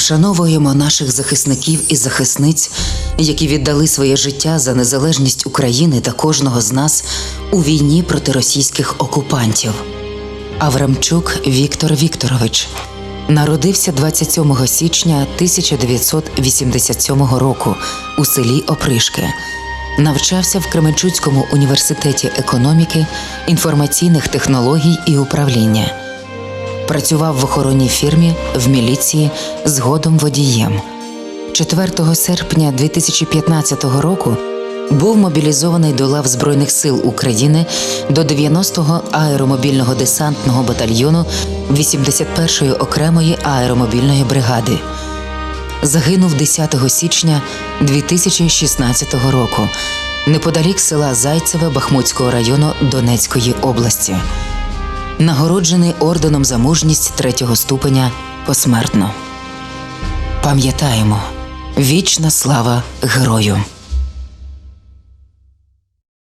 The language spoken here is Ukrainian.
Вшановуємо наших захисників і захисниць, які віддали своє життя за незалежність України та кожного з нас у війні проти російських окупантів. Аврамчук Віктор Вікторович народився 27 січня 1987 року у селі Опришки. Навчався в Кременчуцькому університеті економіки, інформаційних технологій і управління. Працював в охоронній фірмі, в міліції, згодом водієм. 4 серпня 2015 року був мобілізований до лав Збройних сил України до 90-го аеромобільного десантного батальйону 81-ї окремої аеромобільної бригади. Загинув 10 січня 2016 року неподалік села Зайцеве Бахмутського району Донецької області нагороджений орденом за мужність третього ступеня посмертно. Пам'ятаємо вічна слава герою.